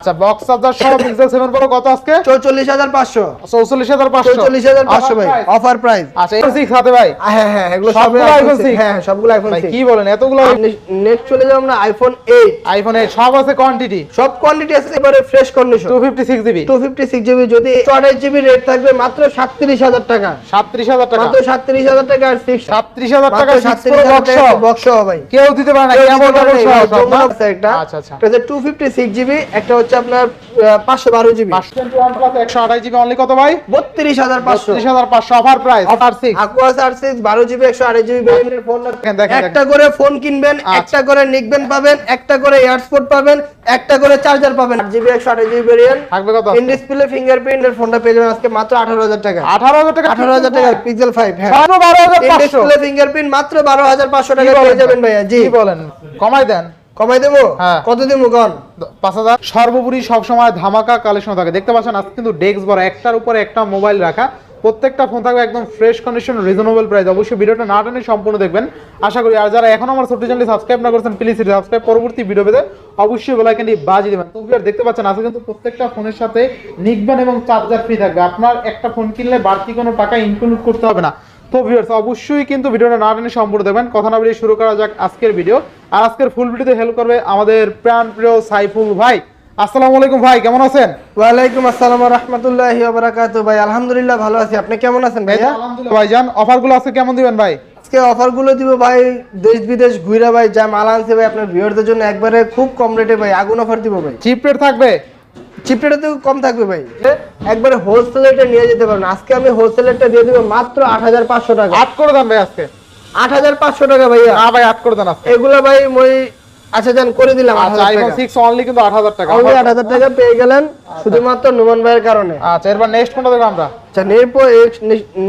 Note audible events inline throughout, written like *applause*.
আচ্ছা box charger সহ pixel 7 pro কত আজকে? চৌচল্লিশ হাজার পাঁচশো। 44500 চৌচল্লিশ হাজার পাঁচশো ভাই অফার প্রাইস আচ্ছা iPhone 6 হাতে ভাই? হ্যাঁ হ্যাঁ এগুলো সবগুলো আইফোন 6? হ্যাঁ হ্যাঁ, সবগুলো আইফোন 6 কি বলেন এতগুলো নেক্সট চলে যাব আমরা আইফোন এইট আইফোন 8 সব আছে কোয়ান্টিটি সব কোয়ান্টিটি আছে এবারে fresh condition 256 GB two fifty six GB যদি চুয়াল্লিশ জিবি রেট থাকবে মাত্র সাতত্রিশ হাজার টাকা। 37000 টাকা। মাত্র সাতত্রিশ হাজার টাকা আর সিক্স 37000 টাকা মাত্র 6 সাতত্রিশ হাজার বক্স টাকা বক্স ভাই। কেউ দিতে পারে না সব না? একটা। আচ্ছা আচ্ছা। এটা টু ফিফটি সিক্স জিবি একটা হচ্ছে আপনার পাঁচশো বারো জিবি। 521 প্লাস 128 জিবি অনলি কত ভাই? বত্রিশ হাজার পাঁচশো। 35500 offer price offer 6 Aquos R six বারো জিবি একশো আড়াই জিবি ফোন একটা করে ফোন কিনবেন আচ্ছা। একটা করে নিকবেন পাবেন একটা করে এয়ারপোর্ট পাবেন একটা করে চার্জার পাবেন। আট জিবি একশো আড়াই জিবি ভ্যারিয়েন্ট থাকবে কত? ইন ডিসপ্লে ফোনটা পেয়ে যাবেন আজকে মাত্র আঠারো হাজার টাকা। 18000 টাকা? আঠারো হাজার টাকা পিক্সেল ফাইভ হ্যাঁ। 12500 ডিসপ্লে ফিঙ্গারপ্রিন্ট মাত্র বারো হাজার পাঁচশো টাকা পেয়ে যাবেন ভাইয়া জি। বলেন? কমাই দেন। কমাই দেবো? হ্যাঁ। কত দেবো কন? পাঁচ হাজার। সর্বোপরি সবসময় ধামাকা কালেকশন থাকে। দেখতে পাচ্ছেন আজকে কিন্তু ডেস্ক বড়। একটার উপরে একটা মোবাইল রাখা। প্রত্যেকটা ফোন থাকবে একদম ফ্রেশ কন্ডিশন রিজনেবল প্রাইস অবশ্যই ভিডিওটা না টেনে সম্পূর্ণ দেখবেন। আশা করি আর যারা এখন আমার ছোট্ট চ্যানেলটি সাবস্ক্রাইব না করছেন প্লিজ সাবস্ক্রাইব পরবর্তী ভিডিও পেতে অবশ্যই বেলাইকানটি বাজিয়ে দেবেন। তো ভিউয়ার দেখতে পাচ্ছেন আজকে কিন্তু প্রত্যেকটা ফোনের সাথে নিকবেন এবং চার্জার ফ্রি থাকবে। আপনার একটা ফোন কিনলে বাড়তি কোনো টাকা ইনক্লুড করতে হবে না। তো ভিউয়ার্স অবশ্যই কিন্তু ভিডিওটা না টেনে সম্পূর্ণ দেখবেন। কথা না বেরিয়ে শুরু করা যাক আজকের ভিডিও আর আজকের ফুল ভিডিওতে হেল্প করবে আমাদের প্রাণ প্রিয় সাইফুল ভাই। আসসালামু আলাইকুম ভাই কেমন আছেন? ওয়ালাইকুম আসসালাম রহমতুল্লাহি বারাকাতু ভাই আলহামদুলিল্লাহ ভালো আছি। আপনি কেমন আছেন ভাইয়া? আলহামদুলিল্লাহ। ভাইজান অফারগুলো আজকে কেমন দিবেন ভাই? আজকে অফারগুলো দিব ভাই দেশ বিদেশ ঘুরে ভাই যা মাল আনছে ভাই আপনার ভিউয়ারদের জন্য। একবারে খুব কম রেটে ভাই আগুন অফার দিব ভাই। চিপ রেট থাকবে? চিপ রেটে তো কম থাকবে ভাই। একবারে হোলসেল রেটে নিয়ে যেতে পারেন আজকে আমি হোলসেল রেটটা দিয়ে দিব মাত্র আট হাজার পাঁচশো টাকা। আট করে দাম ভাই আজকে? আট হাজার পাঁচশো টাকা ভাই হ্যাঁ ভাই আট করে দেন আজকে। এগুলো ভাই মই আচ্ছা যান করে দিলাম আচ্ছা আইফোন টাকা। সিক্স অনলি কিন্তু আট হাজার টাকা। অনলি আট হাজার টাকা পেয়ে গেলেন শুধুমাত্র নুমান ভাইয়ের কারণে। আচ্ছা এরপর নেক্সট কোনটা দেবো আমরা? আচ্ছা এরপর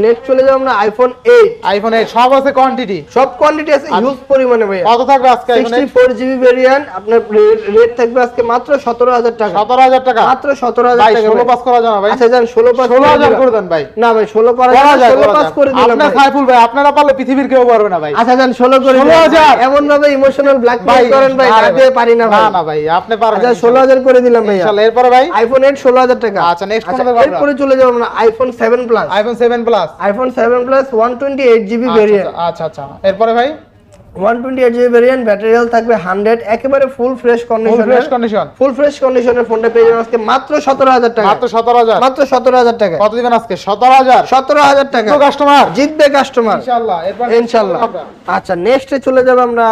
নেক্সট চলে যাব আমরা আইফোন এইট আইফোন এইট সব আছে কোয়ান্টিটি সব কোয়ান্টিটি আছে হিউজ পরিমাণে ভাইয়া। কত থাকবে আজকে iPhone sixty four GB variant আপনার রেট থাকবে আজকে মাত্র সতেরো হাজার টাকা। সতেরো হাজার টাকা? মাত্র সতেরো হাজার ভাই টাকা ষোলো ভাই। পাস করা যাবে ভাই। আচ্ছা যান ষোলো পাস ষোলো হাজার করে দেন ভাই। না ভাই ষোলো পাস করা যায়, ষোলো করা পাস করে দিলাম আপনার সাইফুল ভাই আপনারা পারলে পৃথিবীর কেউ পারবে না ভাই। আচ্ছা যান ষোলো করে ষোলো দিলাম। হাজার? এমন ভাবে ইমোশনাল ব্ল্যাকমেল করেন ভাই ভাই। পারি না ভাই। না না ভাই আপনি পারবেন আচ্ছা ষোলো হাজার করে দিলাম ভাই ইনশাআল্লাহ এরপরে ভাই? আইফোন এইট ষোলো হাজার টাকা। আচ্ছা, next কোনটা দেখব এরপরে চলে যাব আমরা iPhone seven plus iPhone seven plus iPhone seven plus one twenty eight GB variant আচ্ছা আচ্ছা এরপরে ভাই? One twenty eight GB variant battery health থাকবে হান্ড্রেড একেবারে full fresh full condition fresh condition full fresh কন্ডিশনের ফোনটা পেয়ে যাবেন আজকে মাত্র সতেরো হাজার টাকা। মাত্র সতেরো হাজার। মাত্র সতেরো হাজার টাকা। কত দিবেন আজকে? সতেরো হাজার। সতেরো হাজার টাকা। কাস্টমার জিতবে কাস্টমার ইনশাআল্লাহ এরপর ইনশাল্লাহ আচ্ছা নেক্সটে চলে যাবে আমরা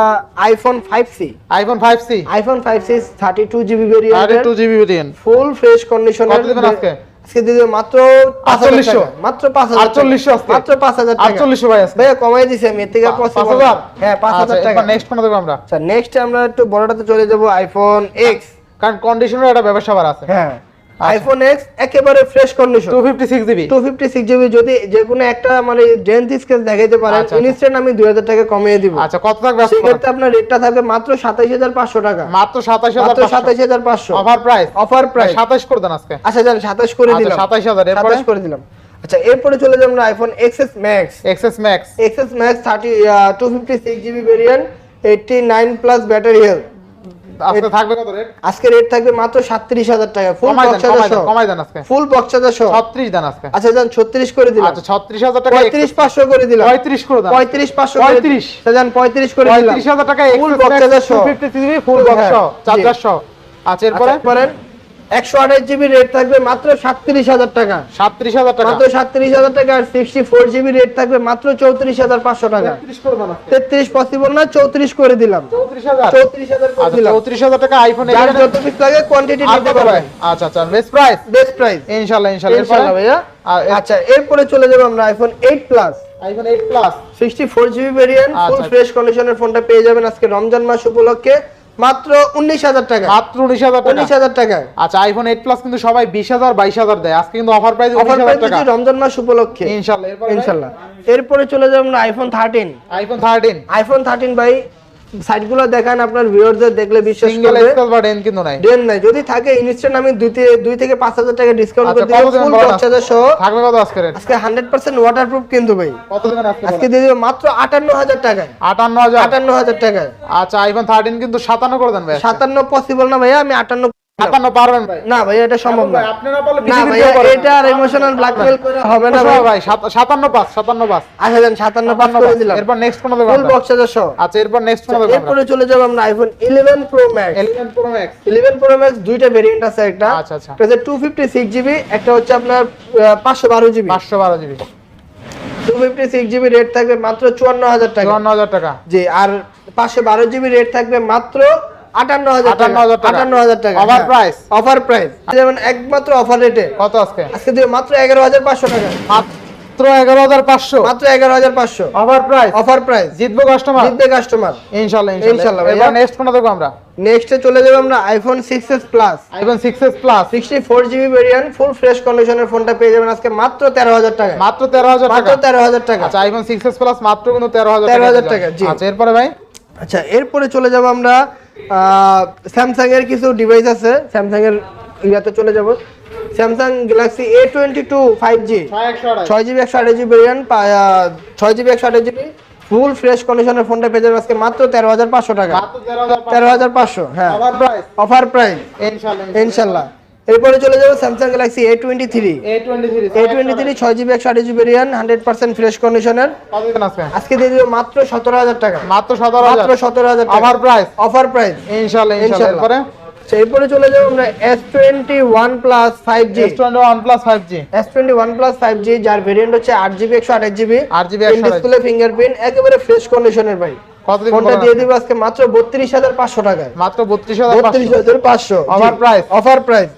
iPhone five C iPhone five C iPhone five C thirty two GB variant two GB variant full fresh কন্ডিশনের কত দিবেন আজকে? মাত্র পাঁচ হাজার 4800 টাকা। মাত্র? মাত্র ভাই কমাই দিছে আমি থেকে। হ্যাঁ আচ্ছা, টাকা। দেখব আমরা? নেক্সট আমরা একটু বড়টাতে চলে যাব আইফোন এক্স কারণ কন্ডিশনের একটা ব্যবসা আছে। হ্যাঁ। আইফোন এক্স একেবারে fresh condition two fifty six GB two fifty six GB যদি যে কোনো একটা মানে ডেন্থ স্কেল দেখাইতে পারেন আচ্ছা, আচ্ছা। ইনস্ট্যান্ট আমি দুই হাজার টাকা কমিয়ে দিব। আচ্ছা কত থাকবে সেক্ষেত্রে আপনার রেটটা থাকবে মাত্র সাতাইশ হাজার পাঁচশো টাকা। মাত্র সাতাশ মাত্র হাজার সাতাইশ হাজার পাঁচশো। অফার প্রাইস অফার প্রাইস সাতাশ করে দেন আজকে। আচ্ছা সাতাশ করে আচ্ছা, দিলাম। 27,000 এরপরে? সাতাশ করে দিলাম। আচ্ছা এরপরে চলে যাব আমরা iPhone XS Max XS Max thirty two fifty six GB variant eighty nine plus battery health আজকে থাকবে কত রেট আজকে রেট থাকবে মাত্র সাতত্রিশ হাজার টাকা। ফুল দেন কমাই দেন দেন আজকে। ফুল বক্স সহ ছত্রিশ দেন আজকে। আচ্ছা যান ছত্রিশ করে দিলাম। আচ্ছা ছত্রিশ হাজার টাকা পঁয়ত্রিশ পাঁচশো করে দিলাম। পঁয়ত্রিশ করে দেন পঁয়ত্রিশ পাঁচশো পঁয়ত্রিশ। যান পঁয়ত্রিশ করে দিলাম। পঁয়ত্রিশ হাজার টাকা full box two fifty GB full box হ্যাঁ, সহ জি। চার্জার সহ আচ্ছা এরপরে? আচ্ছা, একশো আঠাশ জিবি রেট থাকবে মাত্র সাতত্রিশ হাজার টাকা। সাতত্রিশ হাজার টাকা? মাত্র সাতত্রিশ হাজার টাকা আর সিক্সটি ফোর জিবি রেট থাকবে মাত্র চৌত্রিশ হাজার পাঁচশো টাকা। তেত্রিশ পসিবল না চৌত্রিশ করে দিলাম। চৌত্রিশ হাজার? চৌত্রিশ হাজার আচ্ছা টাকা আইফোন যত পিস লাগে কোয়ান্টিটি নিতে পারবেন আচ্ছা আচ্ছা বেস্ট প্রাইস বেস্ট প্রাইস ইনশাআল্লাহ এরপরে? ভাইয়া। আচ্ছা এরপরে চলে যাব আমরা iPhone eight plus iPhone eight plus sixty four GB variant full. Fresh কন্ডিশনের ফোনটা পেয়ে যাবেন আজকে রমজান মাস উপলক্ষে। মাত্র উনিশ হাজার টাকা। মাত্র উনিশ হাজার উনিশ টাকা হাজার টাকা। আচ্ছা আইফোন এইট প্লাস কিন্তু সবাই বিশ হাজার বাইশ হাজার দেয়। আজকে কিন্তু অফার প্রাইস অফার প্রাইস টাকা। রমজান মাস উপলক্ষে। ইনশাআল্লাহ এরপরে ইনশাল্লাহ। এরপরে চলে যাব আমরা iPhone thirteen iPhone thirteen iPhone thirteen ভাই সাইটগুলো দেখান আপনার ভিউয়ারদের দেখলে বিশ্বাস সিঙ্গেল স্কেল বা ডেন কিন্তু নাই। ডেন নাই। যদি থাকে ইনস্টার নামে দুই থেকে দুই থেকে 5000 টাকা ডিসকাউন্ট আচ্ছা, করে দিব ফুল 5000 সহ। থাকবে কত আজকে আজকে 100% ওয়াটারপ্রুফ কিন্তু ভাই। কত দেবেন আজকে দিয়ে দিব মাত্র 58000 টাকায়। 58000 58000 টাকায়। আচ্ছা আইফোন 13 কিন্তু 57 করে দেন ভাই 57 পসিবল না ভাই আমি 58 ছাপানো পারবেন ভাই। একটা। জিবি পাঁচশো বারো GB two fifty six GB rate থাকবে মাত্র 54000 টাকা। 54000 টাকা। জি আর 512 জিবি রেট থাকবে মাত্র আটান্ন হাজার টাকা। 58,000 টাকা। আটান্ন হাজার টাকা Offer price? অফার প্রাইস যেমন একমাত্র অফার রেটে কত আজকে? আজকে মাত্র এগারো হাজার পাঁচশো টাকা। মাত্র 11500 মাত্র এগারো হাজার পাঁচশো। অফার প্রাইস অফার প্রাইস জিতবো কাস্টমার জিতবে কাস্টমার ইনশাআল্লাহ ইনশাআল্লাহ ইনশাআল্লাহ এবার নেক্সট কোন দেবো আমরা? নেক্সটে চলে যাব আমরা iPhone six S plus iPhone 6s plus sixty four GB variant full fresh কন্ডিশনের ফোনটা পেয়ে যাবেন আজকে মাত্র তেরো হাজার টাকা মাত্র 13000 মাত্র টাকা? তেরো হাজার টাকা। আচ্ছা আইফোন 6s প্লাস মাত্র কিন্তু 13000 13,000 টাকা, জি। আচ্ছা এরপরে ভাই? আচ্ছা এরপরে চলে যাব আমরা স্যামসাং এর কিছু ডিভাইস আছে। স্যামসাং এর ইয়াতে চলে যাব। Samsung Galaxy A twenty two five G ছয় জিবি একশো আঠাশ জিবি ভেরিয়েন্ট ছয় জিবি একশো আঠাশ জিবি ফুল ফ্রেশ কন্ডিশনের ফোনটা পেয়ে যাবে আজকে মাত্র তেরো হাজার পাঁচশো টাকা। মাত্র 13000 তেরো হাজার পাঁচশো হ্যাঁ। অফার প্রাইস অফার প্রাইস ইনশাআল্লাহ ইনশাল্লাহ। এরপরে চলে যাব Samsung Galaxy A twenty three A twenty three ছয় জিবি একশো আঠাশ GB variant hundred percent fresh কন্ডিশনের আজকে দিয়ে দিবে মাত্র সতেরো হাজার টাকা। মাত্র সতেরো মাত্র সতেরো হাজার অফার প্রাইস অফার প্রাইস ইনশাআল্লাহ ইনশাআল্লাহ। এরপরে? চলে যাব আমরা S twenty one plus five G S21 plus five G S twenty one plus five G যার ভেরিয়েন্ট হচ্ছে আট জিবি একশো আঠাশ জিবি 8GB 128 ডিসপ্লে ফিঙ্গারপ্রিন্ট একেবারে ফ্রেশ কন্ডিশনের ভাই। ফোনটা দিয়ে? দিব আজকে মাত্র বত্রিশ হাজার পাঁচশো টাকায়। মাত্র 32500 বত্রিশ হাজার পাঁচশো। Offer প্রাইস অফার প্রাইস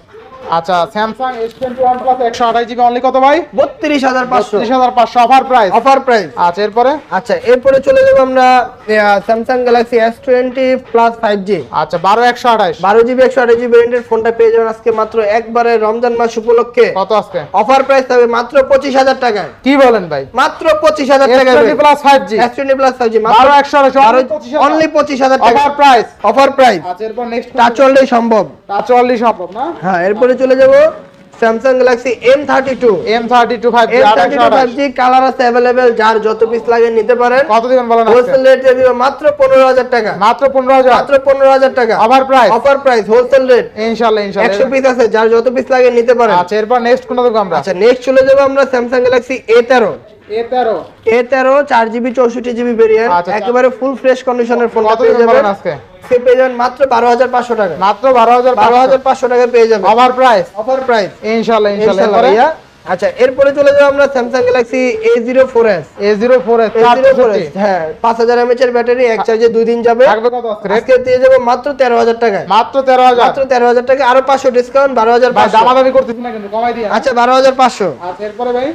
আচ্ছা Samsung S21 plus 128 GB only কত ভাই? বত্রিশ হাজার পাঁচশো। 32500 অফার প্রাইস অফার প্রাইস আচ্ছা এরপরে? আচ্ছা এরপরে চলে যাব আমরা Samsung Galaxy S twenty plus five G আচ্ছা 12128 বারো জিবি একশো আঠাশ জিবি ভেরিয়েন্টের ফোনটা পেয়ে যাবেন আজকে মাত্র একবারে রমজান মাস উপলক্ষে। কত আজকে? অফার প্রাইস থাকবে মাত্র পঁচিশ হাজার টাকায়। কি বলেন ভাই? মাত্র পঁচিশ হাজার টাকায় S20 plus 5G S twenty plus five G 12128 only পঁচিশ হাজার টাকা। অফার প্রাইস অফার প্রাইস আচ্ছা এরপর নেক্সট টাচ সম্ভব। টাচ সম্ভব না? হ্যাঁ এরপরে চলে যাব Samsung Galaxy M thirty two M32 5G M thirty two five G colour আছে অ্যাভেলেবেল যার যত পিস লাগে নিতে পারেন। কত দিবেন বলেন হোলসেল রেট দিব দিবে মাত্র পনেরো হাজার টাকা। মাত্র 15000 মাত্র পনেরো হাজার টাকা। Offer price offer price wholesale rate ইনশাআল্লাহ একশো ইনশাআল্লাহ পিস আছে যার যত পিস লাগে নিতে পারেন। আচ্ছা এরপর নেক্সট কোন দেখব আমরা? আচ্ছা নেক্সট চলে যাব আমরা স্যামসাং গ্যালাক্সি এ তেরো A13 এ তেরো। চার জিবি চৌষট্টি জিবি ভেরিয়েন্ট একেবারে ফুল ফ্রেশ কন্ডিশনের ফোন পেয়ে যাবেন। সে পেয়ে যাবেন মাত্র বারো হাজার পাঁচশো টাকা। মাত্র 12500 বারো হাজার পাঁচশো টাকা পেয়ে যাবেন। অফার প্রাইস অফার প্রাইস ইনশাআল্লাহ ইনশাআল্লাহ। ইনশাল্লাহ এরপরে? ভাইয়া। আচ্ছা এরপরে চলে যাব আমরা Samsung Galaxy A zero four S A zero four S হ্যাঁ পাঁচ হাজার এমএচ এর ব্যাটারি এক চার্জে দুই দিন যাবে। আজকে দিয়ে যাব মাত্র তেরো হাজার টাকায়। মাত্র 13000 মাত্র তেরো হাজার টাকা আরও পাঁচশো ডিসকাউন্ট বারো হাজার ভাই দামাদামি করতেছি না কিন্তু কমাই দিয়ে আচ্ছা বারো হাজার পাঁচশো। আচ্ছা এরপরে ভাই?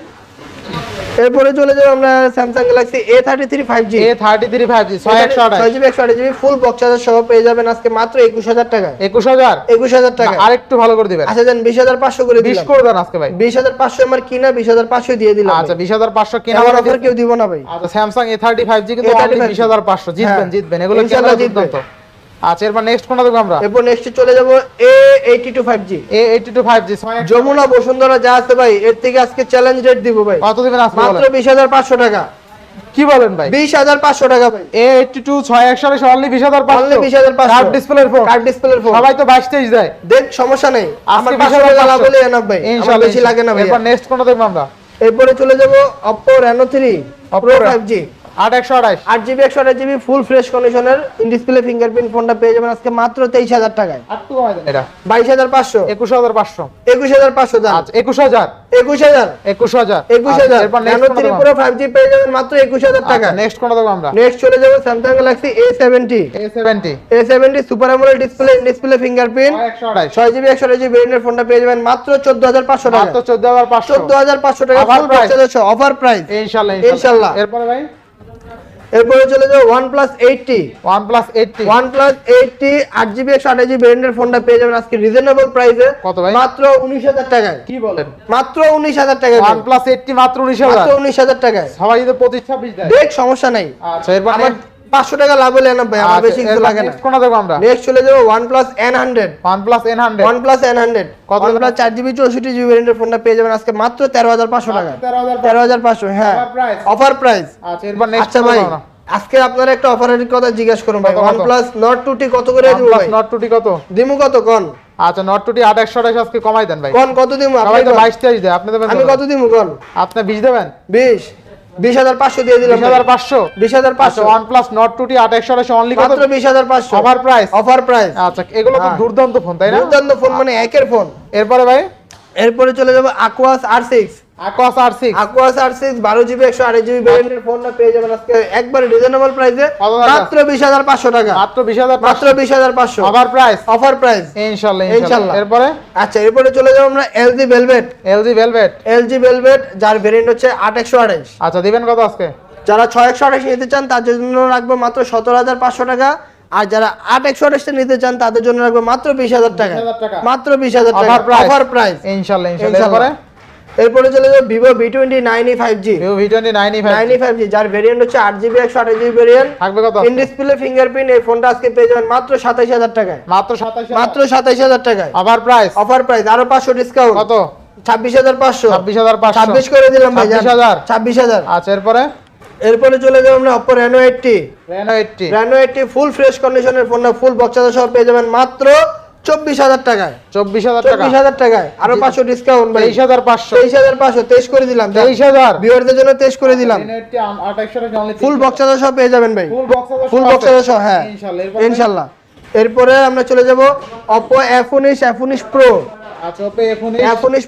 এরপরে চলে যাব আমরা Samsung Galaxy A thirty three five G A33 5G ছয় 6128 জিবি একশো আঠাশ জিবি ফুল বক্স চার্জার সহ পেয়ে যাবেন আজকে মাত্র একুশ হাজার টাকা। 21000 একুশ হাজার টাকা। আরেকটু ভালো করে দিবেন। আচ্ছা দেন বিশ হাজার পাঁচশো করে 20 দিলাম। করে দেন আজকে ভাই। বিশ হাজার পাঁচশো আমার কিনা বিশ হাজার পাঁচশো দিয়ে দিলাম। আচ্ছা 20500 কেনা আমার মানে অফার কেউ দিব না ভাই। আচ্ছা স্যামসাং A35 5G কিন্তু A35 অনলি 20500 জিতবেন হ্যাঁ। জিতবেন। এগুলো ইনশাআল্লাহ ক্যামেরা জিতবে। দুর্দান্ত। আচ্ছা এরপর নেক্সট কোনটা দেখব আমরা? এরপর নেক্সট চলে যাব A82 5G A82 5G Jamuna Bashundhara যা আছে ভাই এর থেকে আজকে চ্যালেঞ্জ রেট দিব ভাই। কত দিবেন আজকে মাত্র 20500 টাকা। কি বলেন ভাই? 20500 টাকা ভাই। A82 6100 এর অনলি 20500 অনলি 20500 কার্ড ডিসপ্লের ফোন কার্ড ডিসপ্লের ফোন সবাই তো 22 23 দেয় দেখ সমস্যা নেই। আমার 500 টাকা লাভ হলে এনাফ ভাই। ইনশাআল্লাহ বেশি লাগে না ভাই এরপর নেক্সট কোনটা দেখব আমরা? এরপরে চলে যাব যাব Oppo থ্রি 3 ফাইভ জি আট একশো আঠাশ। আট জিবি একশো আঠাশ জিবি ফুল ফ্রেশ কন্ডিশনের ডিসপ্লে ফিঙ্গারপ্রিন্ট ফোনটা পেয়ে যাবেন আজকে মাত্র তেইশ হাজার টাকায়। বাইশ হাজার পাঁচশো। একুশ হাজার পাঁচশো। একুশ হাজার পাঁচশো আচ্ছা, একুশ হাজার। একুশ হাজার। একুশ হাজার। একুশ হাজার। ফাইভ জি পেয়ে যাবেন একুশ হাজার টাকা। আচ্ছা, নেক্সট চলে যাব Samsung A seventy A seventy super display fingerprint ছয় জিবি একশো আঠাশ জিবি ফোনটা পেয়ে যাবেন মাত্র চোদ্দ হাজার পাঁচশো টাকা। চোদ্দ হাজার পাঁচশো। চোদ্দ হাজার পাঁচশো টাকা অফার প্রাইস ইনশাল্লাহ। ইনশাল্লাহ। এরপরে ভাই? এরপরে চলে যাব OnePlus eighty OnePlus 80 OnePlus eighty আট জিবি একশো আঠাশ জিবি ফোনটা পেয়ে যাবেন আজকে রিজনেবল প্রাইসে কত ভাই? মাত্র উনিশ হাজার টাকায়। কি বলেন? মাত্র উনিশ হাজার টাকায় ওয়ানপ্লাস 80 মাত্র মাত্র 19000 উনিশ হাজার টাকায়। সবাই যদি 25 26 দেয়। দেখ সমস্যা নাই। আচ্ছা এরপর আমার পাঁচশো টাকা লাভ হলে না ভাই? আমার আচ্ছা, বেশি কিছু লাগে না। কোনটা দেখব আমরা? নেক্সট চলে যাব OnePlus N100 OnePlus N hundred কত ওয়ান প্লাস চার জিবি চৌষট্টি ভেরিয়েন্টের ফোনটা পেয়ে যাবেন আজকে মাত্র তেরো হাজার পাঁচশো টাকা 13500 তেরো হাজার পাঁচশো। হ্যাঁ? অফার প্রাইস আচ্ছা এরপর নেক্সট আচ্ছা ভাই আজকে আপনারা একটা অফারের কথা জিজ্ঞাসা করুন ভাই। প্লাস নট টু কত করে দিব ভাই? Nord 2T কত? দিমু কত কোন? আচ্ছা নট টুটি আট একশো আঠাশ আজকে কমাই দেন ভাই। কোন কত দিমু? আপনি তো কোন? বাইশ তেইশ দেয় আপনি দেবেন আমি কত দিমু কোন? আপনি বিশ দেবেন? বিশ। বিশ হাজার পাঁচশো দিয়ে দিলাম। বিশ হাজার পাঁচশো? বিশ হাজার পাঁচশো। ওয়ান প্লাস নট টুটি আট একশো অনলি মাত্র বিশ হাজার পাঁচশো। অফার প্রাইস অফার প্রাইস আচ্ছা এগুলো তো হ্যাঁ। দুর্দান্ত ফোন তাই না? দুর্দান্ত ফোন মানে একের ফোন এরপরে ভাই? এরপরে চলে যাব Aquos R six Aquos R six Aquos R six বারো জিবি একশো আড়াই জিবি ভ্যারিয়েন্টের ফোনটা পেয়ে যাবেন আজকে। একবারে রিজনেবল প্রাইসে মাত্র বিশ হাজার পাঁচশো টাকা। মাত্র বিশ হাজার মাত্র বিশ হাজার পাঁচশো। অফার প্রাইস অফার প্রাইস ইনশাল্লাহ ইনশাল্লাহ। ইনশাল্লাহ। এরপরে? আচ্ছা এরপরে চলে যাব আমরা LG Velvet LG Velvet LG Velvet যার হচ্ছে আট একশো আড়াইশ আচ্ছা দিবেন কত আজকে? যারা ছয় একশো আঠাশ নিতে চান তার জন্য রাখব মাত্র সতেরো হাজার পাঁচশো টাকা। আর যারা আট একশো আঠাশটা নিতে চান তাদের জন্য রাখব মাত্র বিশ হাজার টাকা। 20,000 টাকা। মাত্র বিশ হাজার টাকা। অফার প্রাইস ইনশাল্লাহ ইনশাল্লাহ। এরপরে চলে যাব Vivo V twenty nine five G Vivo V twenty nine nine five G যার ভেরিয়েন্ট হচ্ছে আট জিবি একশো আঠাশ জিবি ভেরিয়েন্ট থাকবে কত? ইন ডিসপ্লে ফিঙ্গারপ্রিন্ট এই ফোনটা আজকে পেয়ে যাবেন মাত্র সাতাইশ হাজার টাকায়। মাত্র সাতাশ মাত্র সাতাইশ হাজার টাকায়। অফার প্রাইস অফার প্রাইস আরও পাঁচশো ডিসকাউন্ট কত? ছাব্বিশ হাজার পাঁচশো। ছাব্বিশ হাজার পাঁচশো। ছাব্বিশ করে দিলাম ভাই 26,000 ছাব্বিশ হাজার। আচ্ছা এরপরে? এরপরে চলে যাব আমরা Oppo Reno eighty Reno eighty Reno eighty full fresh কন্ডিশনের ফোনটা ফুল বক্সাদা সহ পেয়ে যাবেন মাত্র চব্বিশ হাজার টাকায়। চব্বিশ হাজার চব্বিশ হাজার টাকায়। আরও পাঁচশো ডিসকাউন্ট তেইশ হাজার পাঁচশো। তেইশ হাজার পাঁচশো তেইশ করে দিলাম তেইশ হাজার। ভিউয়ারদের জন্য তেইশ করে দিলাম। ফুল বক্সাদা সহ পেয়ে যাবেন ভাই। ফুল বক্সাদা সহ হ্যাঁ। ইনশাল্লাহ। এরপরে ইনশাল্লাহ। এরপরে আমরা চলে যাব অপো এফ উনিশ এফ উনিশ প্রো আচ্ছা Oppo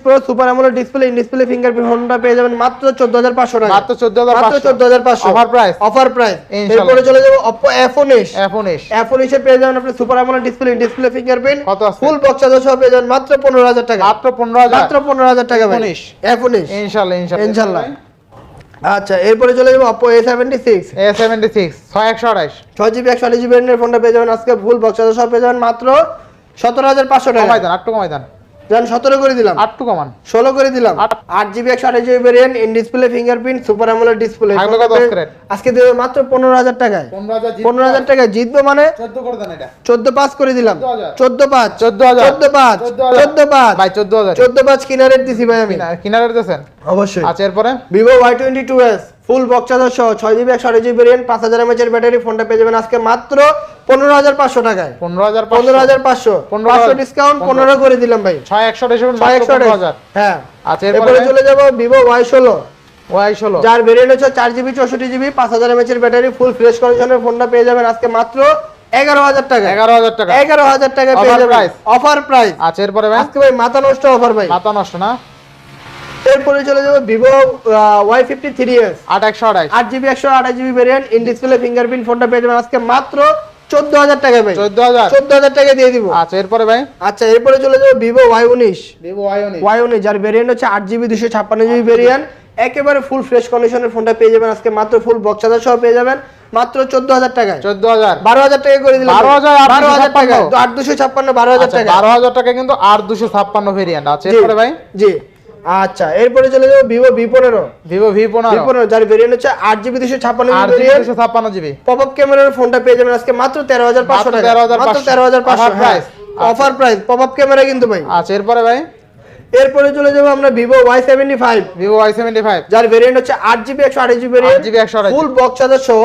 pro super display in display fingerprint পেয়ে যাবেন মাত্র চোদ্দ হাজার পাঁচশো টাকা। মাত্র মাত্র অফার প্রাইস অফার প্রাইস এরপরে চলে যাব পেয়ে যাবেন আপনি super display in display fingerprint কত আছে? ফুল বক্স চার্জার সহ পেয়ে যাবেন মাত্র টাকা। মাত্র পনেরো হাজার। মাত্র পনেরো হাজার টাকা ভাই। 19 এফ উনিশ ইনশাল্লাহ ইনশাল্লাহ। ইনশাল্লাহ। আচ্ছা এরপরে চলে যাব Oppo A seventy six A seventy six ছয় একশো আঠাশ ছয় জিবি একশো আঠাশ জিবি এর ফোনটা পেয়ে যাবেন আজকে। ফুল বক্স পেয়ে যাবেন মাত্র সতেরো হাজার পাঁচশো টাকা। কমাই দেন আটটু কমাই দেন। যান সতেরো করে দিলাম। আটটু কমান ষোলো করে দিলাম। আট- আট জিবি একশো আঠাশ GB variant in display fingerprint super AMOLED display থাকবে কত screen? আজকে দেবে মাত্র পনেরো হাজার টাকায়। পনেরো হাজার টাকায় জিতবো মানে চোদ্দ করে দেন এটা। চোদ্দ পাঁচ করে দিলাম। চোদ্দ পাঁচ। চোদ্দ হাজার। চোদ্দ পাঁচ। চোদ্দ পাঁচ। ভাই চোদ্দ হাজার। চোদ্দ পাঁচ কিনা রেট দিছি ভাই আমি। কিনারে দিতেছেন অবশ্যই। আচ্ছা এরপরে? Vivo Y twenty two S full box charger সহ ছয় জিবি একশো আঠাশ জিবি ভেরিয়েন্ট পাঁচ হাজার এমএচ এর ব্যাটারি ফোনটা পেয়ে যাবেন আজকে মাত্র পনেরো হাজার পাঁচশো টাকায়। পনেরো হাজার পনেরো হাজার পাঁচশো। 15,000 পাঁচশো ডিসকাউন্ট পনেরো করে দিলাম ভাই। ছয় একশো ছয় একশো হ্যাঁ। আচ্ছা এরপরে চলে যাব ভিভো ওয়াই ষোলো ওয়াই ষোলো যার ভেরিয়েন্ট হচ্ছে চার জিবি চৌষট্টি জিবি পাঁচ হাজার এমএচ এর ব্যাটারি ফুল ফ্রেশ কন্ডিশনের ফোনটা পেয়ে যাবেন আজকে মাত্র এগারো হাজার টাকা এগারো হাজার টাকা। এগারো হাজার টাকা পেয়ে যাবেন। অফার প্রাইস আচ্ছা এরপরে আজকে ভাই মাথা নষ্ট অফার ভাই। মাথা নষ্ট না? এরপরে চলে যাব Vivo Y fifty three S আট একশো আট জিবি একশো আঠাশ GB variant in display fingerprint ফোনটা পেয়ে যাবেন আজকে মাত্র চোদ্দ হাজার টাকা ভাই। চোদ্দ হাজার। চোদ্দ হাজার টাকা দিয়ে দিব। আচ্ছা এরপরে ভাই? আচ্ছা এরপরে চলে যাব ভিভো ওয়াই উনিশ। ভিভো ওয়াই উনিশ। ওয়াই উনিশ যার ভেরিয়েন্ট হচ্ছে আট জিবি দুশো ছাপ্পান্ন জিবি ভেরিয়েন্ট একেবারে ফুল ফ্রেশ কন্ডিশনের ফোনটা পেয়ে যাবেন আজকে মাত্র ফুল বক্স চার্জার সহ পেয়ে যাবেন। মাত্র চোদ্দ হাজার টাকায়। চোদ্দ হাজার। বারো হাজার টাকা করে দিলাম। 12,000 আর বারো হাজার টাকা আট দুশো ছাপ্পান্ন বারো হাজার আচ্ছা টাকা বারো হাজার টাকা কিন্তু আর দুশো ছাপ্পান্ন ভেরিয়েন্ট আছে এরপরে ভাই? জি। আচ্ছা এরপরে চলে যাব ভিভো ভি পনেরো। ভিভো ভি পনেরো। পনেরো যার ভেরিয়েন্ট হচ্ছে আট জিবি দুশো ছাপ্পান্ন দুশো ছাপ্পান্ন জিবি। পপ আপ ক্যামেরার ফোনটা পেয়ে যাবেন আজকে মাত্র তেরো হাজার পাঁচশো তেরো টাকা। 13,500 মাত্র তেরো হাজার পাঁচশো offer price pop up camera কিন্তু ভাই। আচ্ছা এরপরে ভাই? এরপরে চলে যাব আমরা Vivo Y seventy five Vivo Y seventy five যার ভেরিয়েন্ট হচ্ছে আট জিবি একশো আঠাশ জিবি জিবি একশো আঠাশ ফুল বক্স চার্জার সহ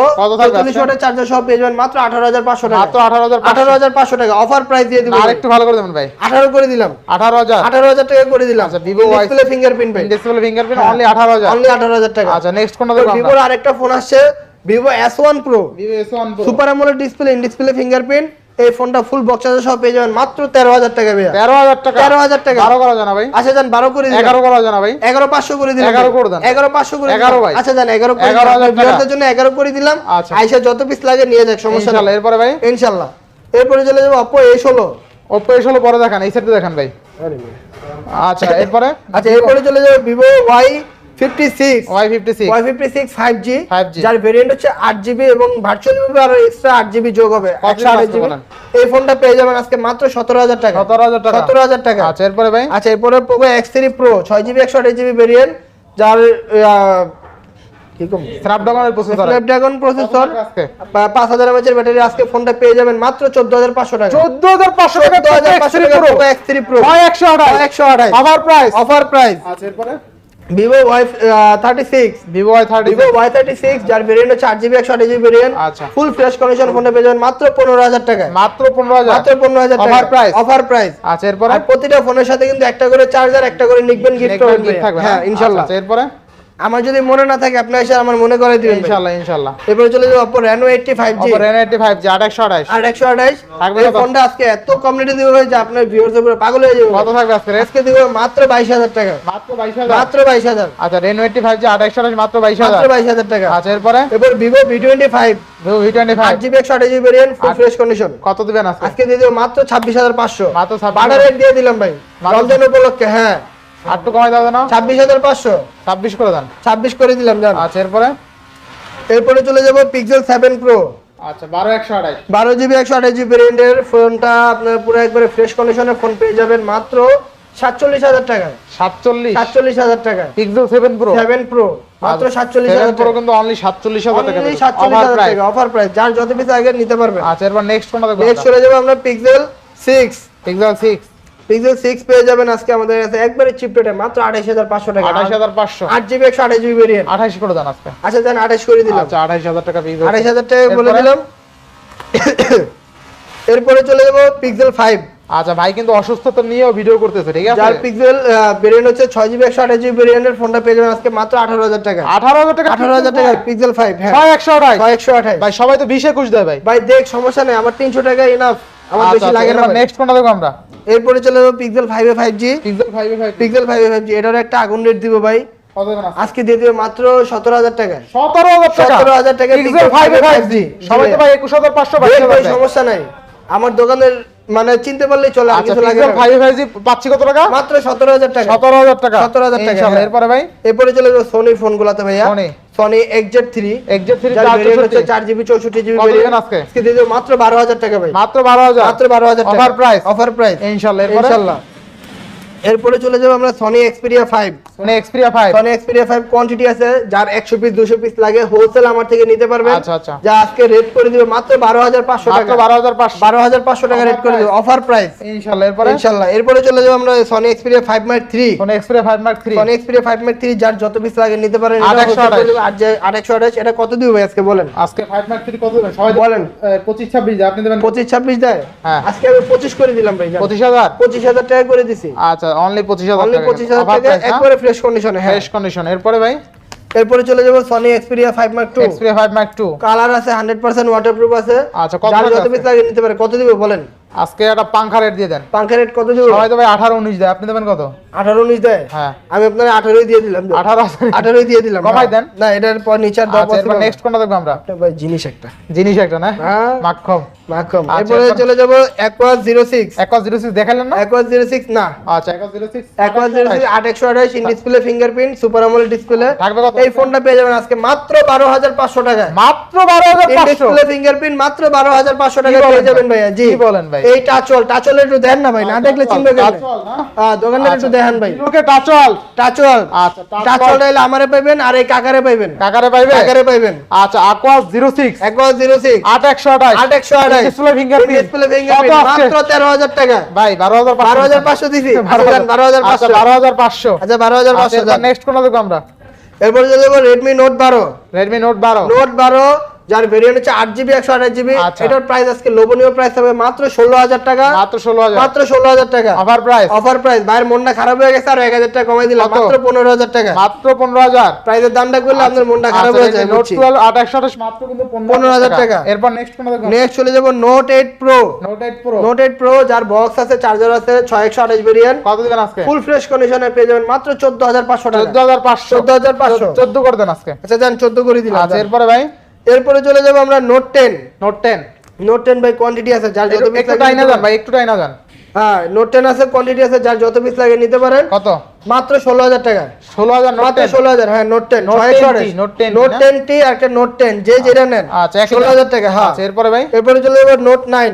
চল্লিশ ওয়াটের চার্জার সহ পেয়ে যাবেন মাত্র আঠারো হাজার পাঁচশো টাকা। মাত্র আঠারো হাজার আঠারো হাজার পাঁচশো টাকা। অফার প্রাইস দিয়ে দিব। আর একটু ভালো করে দেবেন ভাই। আঠারো করে দিলাম। আঠারো হাজার। আঠারো হাজার টাকা করে দিলাম। আচ্ছা, ভিভো ডিসপ্লে ফিঙ্গারপ্রিন্ট ভাই। Display fingerprint. অনলি আঠারো হাজার। অনলি আঠারো হাজার টাকা। আচ্ছা নেক্সট কোনটা দেখব ভিভোর আরেকটা ফোন আসছে। Vivo S one pro Vivo S one pro super AMOLED display in display fingerprint এই ফোনটা ফুল বক্স চার্জার সহ পেয়ে যাবেন মাত্র তেরো হাজার টাকা ভাইয়া। তেরো হাজার টাকা। তেরো হাজার টাকা। বারো করা জানা ভাই। আচ্ছা যান বারো করে দিলাম এগারো করা জানা ভাই। এগারো পাঁচশো করে দিলাম 11 করে দেন। এগারো পাঁচশো করে এগারো। ভাই। আচ্ছা যান এগারো করে 11,000 টাকা। বিয়ারদের জন্য এগারো করে দিলাম। আচ্ছা। আইসা যত পিস লাগে নিয়ে যাক সমস্যা নেই। এরপরে ভাই? ইনশাল্লাহ। এরপরে চলে যাব অপো এ ষোলো। ওপো এস হলো পরে দেখান এই সেটটা দেখান ভাই। আচ্ছা এরপরে? আচ্ছা এরপরে চলে যাব Vivo Y fifty six Y fifty six Y fifty six five G 5G যার ভেরিয়েন্ট হচ্ছে আট এবং ভার্চুয়াল ভাবে আরও এক্সট্রা যোগ হবে? এই ফোনটা পেয়ে যাবেন আজকে মাত্র সতেরো হাজার টাকা। হাজার টাকা। সতেরো হাজার টাকা। আচ্ছা এরপরে ভাই? আচ্ছা এরপরে পোকো এক্স থ্রি প্রো ছয় জিবি একশো আঠাশ জিবি ভেরিয়েন্ট যার আহ, কি কম? স্ন্যাপড্রাগনের প্রসেসর স্ন্যাপড্রাগন প্রসেসর আজকে? পাঁচ হাজার ব্যাটারি আজকে ফোনটা পেয়ে যাবেন মাত্র চোদ্দ হাজার পাঁচশো টাকা। চোদ্দ হাজার পাঁচশো টাকা চোদ্দ হাজার পাঁচশো টাকা পোকো এক্স থ্রি প্রো ছয় একশো আঠাশ একশো আঠাশ আবার প্রাইস অফার প্রাইস আচ্ছা এরপরে? Vivo Y thirty six Vivo Y thirty Vivo Y thirty six যার ভেরিয়েন্ট হচ্ছে আট জিবি একশো আট জিবি ভেরিয়েন্ট আচ্ছা। ফুল ফ্রেশ কন্ডিশন ফোনটা পেয়ে যাবেন মাত্র পনেরো হাজার টাকায়। মাত্র পনেরো হাজার। মাত্র পনেরো হাজার অফার প্রাইস অফার প্রাইস আচ্ছা এরপরে? প্রতিটা ফোনের সাথে কিন্তু একটা করে চার্জার একটা করে নিকবেন গিফট থাকবে। হ্যাঁ ইনশাল্লাহ। আচ্ছা, এরপরে? আমার যদি মনে না থাকে আপনি এসে আমার মনে করে দিবেন ভাই। ইনশাল্লাহ ইনশাল্লাহ। এরপরে চলে যাব Oppo Reno 85G অপর একশো আঠাশ। আর 128 থাকবে এই ফোনটা আজকে এত কম রেটে দিবে ভাই যে আপনার ভিউয়ার্স উপরে পাগল হয়ে যাবে কত থাকবে আজকে আজকে দিব মাত্র 22000 টাকা। মাত্র বাইশ হাজার? মাত্র 22000 আচ্ছা আট একশো আঠাশ মাত্র বাইশ হাজার। মাত্র 22000 টাকা। আচ্ছা এরপরে? এরপর Vivo V25 Vivo V twenty five 8GB 128GB variant full fresh condition কত দিবেন আজকে? আজকে দিয়ে দিব মাত্র 26500 মাত্র বাড়া রেট দিয়ে দিলাম ভাই। রমজান উপলক্ষে হ্যাঁ। আটটু কমাই দাও না 26500 ছাব্বিশ করে দেন। 26 করে দিলাম জান। আচ্ছা এরপরে? এরপরে চলে যাব Pixel 7 Pro আচ্ছা বারো একশো আঠাশ। বারো জিবি একশো আঠাশ জিবি ভেরিয়েন্টের ফোনটা আপনার পুরো একবারে ফ্রেশ কন্ডিশনের ফোন পেয়ে যাবেন মাত্র সাতচল্লিশ হাজার টাকায়। সাতচল্লিশ? সাতচল্লিশ হাজার টাকায়। Pixel seven pro seven pro মাত্র সাতচল্লিশ হাজার প্রো কিন্তু অনলি সাতচল্লিশ হাজার টাকা Only 47,000 টাকা অফার প্রাইস যার যত পিস আগে নিতে পারবেন। আচ্ছা এরপর নেক্সট নেক্সট চলে যাব আমরা Pixel six Pixel six Pixel six পেয়ে যাবেন আজকে আমাদের কাছে। একবারে চিপ রেটে মাত্র আঠাশ হাজার পাঁচশো টাকা। আঠাশ হাজার পাঁচশো। আট জিবি একশো আঠাশ জিবি ভেরিয়েন্ট আঠাশ করে দেন আজকে। আচ্ছা দেন আঠাশ করে দিলাম। আচ্ছা আঠাশ হাজার টাকা পিক্সেল আঠাশ হাজার টাকা বলে দিলাম। এরপরে চলে যাব পিক্সেল ফাইভ আচ্ছা ভাই কিন্তু অসুস্থতা নিয়েও ভিডিও করতেছে ঠিক আছে? যার পিক্সেল ভেরিয়েন্ট হচ্ছে ছয় জিবি একশো আঠাশ জিবি ভেরিয়েন্টের ফোনটা পেয়ে যাবেন আজকে মাত্র আঠারো হাজার টাকা। আঠারো হাজার টাকা আঠারো হাজার টাকা পিক্সেল ফাইভ হ্যাঁ। ছয় একশো আঠাশ ছয় একশো আঠাশ ভাই সবাই তো বিশ একুশ দেয় ভাই। ভাই দেখ সমস্যা নাই আমার তিনশো টাকা ইনাফ আমার আচ্ছা, বেশি লাগে না নেক্সট কোনটা আমরা? এরপরে চলে যাব পিক্সেল ফাইভে five G Pixel five five Pixel ফাইভে ফাইভ জি এটার একটা আগুন রেট দিব ভাই। আজকে? দিয়ে দিবে মাত্র সতেরো হাজার টাকা। সতেরো হাজার টাকা? 17,000 টাকা পিক্সেল Pixel ফাইভ জি সবাই তো ভাই একুশ হাজার পাঁচশো সমস্যা নাই। আমার দোকানের মানে চিনতে পারলেই চলে আর আচ্ছা কিছু লাগে না। ফাইভ ফাইভ জি পাচ্ছি কত টাকা? মাত্র সতেরো হাজার টাকা। সতেরো হাজার টাকা। 17,000 টাকা, ইনশাআল্লাহ। হ্যাঁ। এরপরে ভাই? এরপরে চলে যাব সোনির ফোন গুলাতে ভাইয়া। সোনি থ্রি এক্সজেট থ্রি যার চার জিবি চৌষট্টি জিবি আজকে? আজকে দিয়ে দেবো মাত্র বারো হাজার টাকা ভাই। মাত্র বারো হাজার। মাত্র বারো হাজার টাকা। অফার প্রাইস অফার প্রাইস ইনশাল্লাহ এরপরে? ইনশাল্লাহ। এরপরে চলে যাব আমরা সনি এক্সপিরিয়া ফাইভ মানে Xperia five Sony Xperia five quantity আছে যার একশো পিস দুশো পিস লাগে। হোলসেল আমার থেকে নিতে পারবেন। আচ্ছা, আচ্ছা। যা আজকে রেট করে দিবে মাত্র বারো হাজার পাঁচশো টাকা। বারো হাজার পাঁচশো। বারো হাজার পাঁচশো টাকা রেট করে দিবে। অফার প্রাইস ইনশাল্লাহ এরপরে? ইনশাল্লাহ এরপরে চলে যাব আমরা Sony Xperia five Mark three মানে Xperia five Mark three Sony Xperia five Mark three যার যত পিস লাগে নিতে পারেন আট একশো আঠাশ। এটা কত দিবে আজকে বলেন? আজকে ফাইভ মার্ক থ্রি কত দেবেন সবাই বলেন। পঁচিশ ছাব্বিশ আপনি দেবেন পঁচিশ ছাব্বিশ দেয়? হ্যাঁ। আজকে আমি পঁচিশ করে দিলাম ভাই পঁচিশ হাজার? পঁচিশ হাজার টাকা করে দিছি। আচ্ছা অনলি পঁচিশ হাজার অনলি পঁচিশ হাজার টাকা একবারে ফ্রেশ কন্ডিশনে ফ্রেশ কন্ডিশনে এরপরে ভাই? এরপরে চলে যাব Sony Xperia five Mark two Xperia five Mark two colour আছে হান্ড্রেড পার্সেন্ট ওয়াটারপ্রুফ আছে। আচ্ছা, কত যত পিস লাগে নিতে পারে। কত দিবে বলেন? আজকে একটা পাংখা রেট দিয়ে দেন। পাঙ্খা রেট কত দিবে? সবাই তো ভাই আঠারো উনিশ দেয়। আপনি দেবেন কত? আঠারো উনিশ দেয়? হ্যাঁ। আমি আপনার আঠারোই দিয়ে দিলাম আঠারো হাজার আঠারোই দিয়ে দিলাম কমাই হ্যাঁ। দেন। না এটার পর নিচে আর দেওয়া আচ্ছা এরপর নেক্সট কোনটা দেখব আমরা। ভাই জিনিস একটা। জিনিস একটা না? হ্যাঁ। মাক্ষম মাকম আচ্ছা, এরপরে চলে যাব অ্যাকোয়াস জিরো সিক্স একশ জিরো সিক্স দেখালেন না? অ্যাকোয়াস জিরো সিক্স না। আচ্ছা একশ zero six Aquos zero six আট একশো আঠাশ in display fingerprint super AMOLED display থাকবে কত? এই ফোনটা পেয়ে যাবেন আজকে মাত্র বারো হাজার পাঁচশো টাকায়। মাত্র বারো হাজার ইন পাঁচশো? ডিসপ্লে ফিঙ্গারপ্রিন্ট মাত্র বারো হাজার পাঁচশো টাকা পেয়ে যাবেন ভাইয়া জি। কি বলেন ভাই? এই টাচল টাচল একটু দেন না ভাই না দেখলে চিনবে কেন হ্যাঁ দোকানদার একটু দেখেন ভাই। লোকে টাচল টাচল আচ্ছা টাচল এলে আমারে পাইবেন আর এই কাকারে পাইবেন। কাকারে পাইবে কাকারে পাইবেন। আচ্ছা আট একশো আঠাশ। আট একশো আঠাশ। ডিসপ্লে ফিঙ্গারপ্রিন্ট ডিসপ্লে ফিঙ্গারপ্রিন্ট মাত্র তেরো হাজার টাকা। ভাই বারো হাজার বারো হাজার পাঁচশো দিছি। বারো হাজার আচ্ছা পাঁচশো। বারো হাজার পাঁচশো। আচ্ছা বারো হাজার পাঁচশো নেক্সট কোনটা দেখব আমরা? এরপরে চলে রেডমি নোট বারো। রেডমি নোট বারো। নোট বারো যার ভেরিয়েন্ট হচ্ছে আট জিবি একশো আঠাশ জিবি আচ্ছা। এটার প্রাইস আজকে লোভনীয় প্রাইস হবে মাত্র ষোলো হাজার টাকা। মাত্র ষোলো হাজার। মাত্র ষোলো হাজার টাকা। অফার প্রাইস অফার প্রাইস ভাইয়ের মনটা খারাপ হয়ে গেছে আর এক হাজার টাকা কমাই দিলাম মাত্র পনেরো হাজার টাকা। মাত্র পনেরো হাজার। প্রাইসের দামটা করলে আপনার মনটা খারাপ হয়ে যায় নোট টুয়েলভ আট একশো আঠাশ মাত্র কিন্তু 15,000 টাকা। এরপর নেক্সট নেক্সট চলে যাব Note eight pro Note eight pro Note eight pro যার বক্স আছে চার্জার আছে ছয় একশো আঠাশ ভেরিয়েন্ট কত দিবেন আজকে? ফুল ফ্রেশ কন্ডিশনে পেয়ে যাবেন মাত্র চোদ্দ হাজার পাঁচশো টাকা। চোদ্দ হাজার পাঁচশো। চোদ্দ হাজার পাঁচশো। চোদ্দ করে দেন আজকে। আচ্ছা যান চোদ্দ করে দিলাম আচ্ছা এরপরে ভাই? এরপরে চলে যাব আমরা Note ten Note ten Note ten by quantity আছে যার যত পিস একটু আইনা টাইনা যান ভাই একটু টাইনা যান হ্যাঁ নোট টেন আছে কোয়ান্টিটি আছে যার যত পিস লাগে নিতে পারেন। কত? মাত্র ষোলো হাজার টাকা। ষোলো হাজার নোট মাত্র টেন ষোলো হাজার হ্যাঁ Note ten Note 10T, Note 10T Note ten T আর একটা নোট টেন যে যেটা নেন। আচ্ছা ষোলো। হাজার টাকা হ্যাঁ। আচ্ছা এরপরে ভাই? এরপরে চলে যাব নোট নাইন